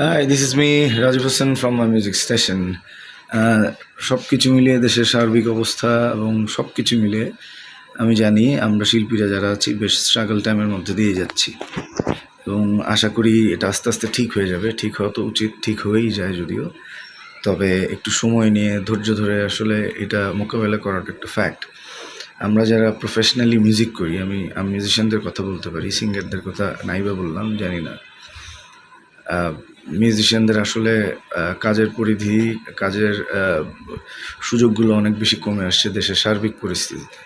Hi this is me Rajib Hossain from my music station সব কিছু মিলিয়ে দেশের সার্বিক অবস্থা এবং সব কিছু মিলে আমি জানি আমরা শিল্পীরা যারা আছি, বেশ স্ট্রাগল টাইমের মধ্যে দিয়ে যাচ্ছি। এবং আশা করি এটা আস্তে আস্তে ঠিক হয়ে যাবে। ঠিক হওয়া তো উচিত, ঠিক হয়েই যায় যদিও। তবে একটু সময় নিয়ে, ধৈর্য ধরে আসলে এটা মোকাবেলা করাটা একটা ফ্যাক্ট আমরা যারা প্রফেশনালি মিউজিক করি, আমি আমি মিউজিশিয়ানদের কথা বলতে পারি সিঙ্গারদের কথা নাইবা বললাম, জানি না। মিউজিশিয়ানদের আসলে কাজের পরিধি, কাজের সুযোগগুলো অনেক বেশি কমে আসছে দেশের সার্বিক পরিস্থিতিতে।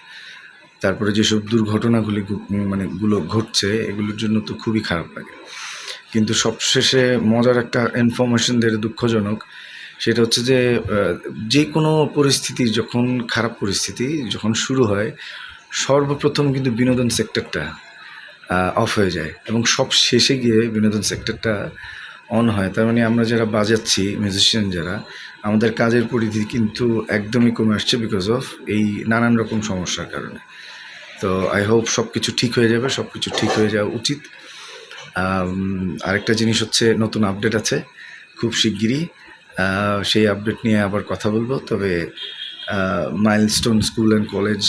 তারপরে যেসব দুর্ঘটনাগুলি মানে গুলো ঘটছে, এগুলোর জন্য তো খুবই খারাপ লাগে। কিন্তু সবশেষে মজার একটা ইনফরমেশন যেটা দুঃখজনক, সেটা হচ্ছে যে যে কোনো পরিস্থিতি, যখন খারাপ পরিস্থিতি যখন শুরু হয়, সর্বপ্রথম কিন্তু বিনোদন সেক্টরটা অফ হয়ে যায়। এবং সব শেষে গিয়ে বিনোদন সেক্টরটা অন হয়। তার মানে আমরা যারা বাজাচ্ছি মিউজিশিয়ান যারা, আমাদের কাজের পরিধি কিন্তু একদমই কমে আসছে বিকজ অফ এই নানান রকম সমস্যার কারণে। তো আই হোপ সব কিছু ঠিক হয়ে যাবে সব কিছু ঠিক হয়ে যাওয়া উচিত। আরেকটা জিনিস হচ্ছে, নতুন আপডেট আছে, খুব শিগগিরই। সেই আপডেট নিয়ে আবার কথা বলব, তবে মাইলস্টোন স্কুল অ্যান্ড কলেজ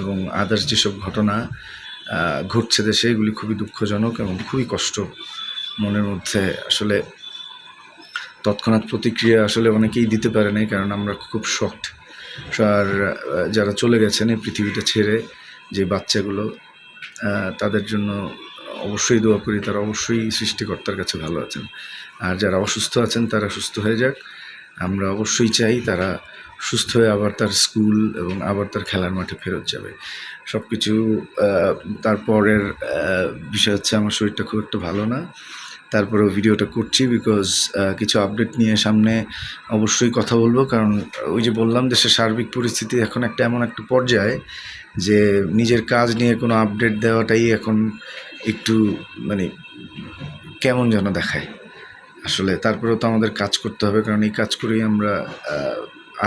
এবং আদার্স যেসব ঘটনা ঘটছে দেশে, এগুলি খুবই দুঃখজনক এবং খুবই কষ্ট মনের মধ্যে আসলে তৎক্ষণাৎ প্রতিক্রিয়া আসলে অনেকেই দিতে পারে নাই, কারণ আমরা খুব শক্ট। আর যারা চলে গেছেন এই পৃথিবীটা ছেড়ে যে বাচ্চাগুলো তাদের জন্য অবশ্যই দোয়া করি, তারা অবশ্যই সৃষ্টিকর্তার কাছে ভালো আছেন। আর যারা অসুস্থ আছেন, তারা সুস্থ হয়ে যাক। আমরা অবশ্যই চাই তারা সুস্থ হয়ে আবার তার স্কুল এবং আবার তার খেলার মাঠে ফেরত যাবে। সব কিছু তারপরের বিষয় হচ্ছে আমার শরীরটা খুব একটা ভালো না। তারপরেও ভিডিওটা করছি বিকজ কিছু আপডেট নিয়ে সামনে অবশ্যই কথা বলব। কারণ ওই যে বললাম দেশের সার্বিক পরিস্থিতি এখন একটা এমন একটা পর্যায়ে যে নিজের কাজ নিয়ে কোনো আপডেট দেওয়াটাই এখন একটু মানে কেমন যেন দেখায়। আসলে তারপরেও তো আমাদের কাজ করতে হবে, কারণ এই কাজ করেই আমরা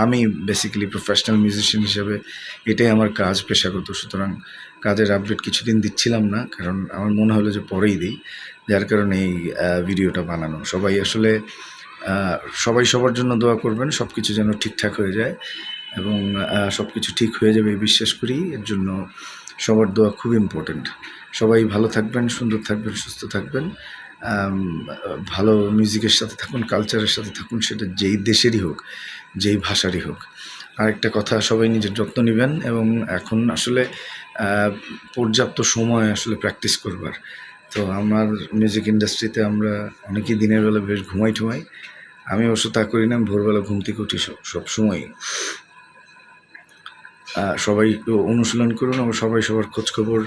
আমি বেসিক্যালি প্রফেশনাল মিউজিশিয়ান হিসেবে এটাই আমার কাজ পেশাগত। সুতরাং কাজের আপডেট কিছুদিন দিচ্ছিলাম না, কারণ আমার মনে হলো যে পরেই দিই। যার কারণে এই ভিডিওটা বানানো। সবাই আসলে সবাই সবার জন্য দোয়া করবেন সব কিছু যেন ঠিকঠাক হয়ে যায় এবং সব কিছু ঠিক হয়ে যাবে বিশ্বাস করি। এর জন্য সবার দোয়া খুব ইম্পর্ট্যান্ট সবাই ভালো থাকবেন, সুন্দর থাকবেন, সুস্থ থাকবেন। ভালো মিউজিকের সাথে থাকুন কালচারের সাথে থাকুন, সেটা যেই দেশেরই হোক, যেই ভাষারই হোক। আরেকটা কথা, সবাই নিজের যত্ন নেবেন এবং এখন আসলে পর্যাপ্ত সময় আসলে প্র্যাকটিস করবার। তো আমার মিউজিক ইন্ডাস্ট্রিতে আমরা অনেকেই দিনের বেলা বেশ ঘুমাই ঠুমাই। আমি অবশ্য তা করি না ভোরবেলা ঘুম থেকে উঠি সব সব সময় সবাই অনুশীলন করুন এবং সবাই সবার খোঁজখবর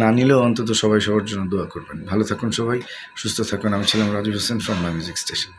না নিলেও অন্তত সবাই সবার জন্য দোয়া করবেন। ভালো থাকুন সবাই, সুস্থ থাকুন। আমি ছিলাম Raju Hossain from music station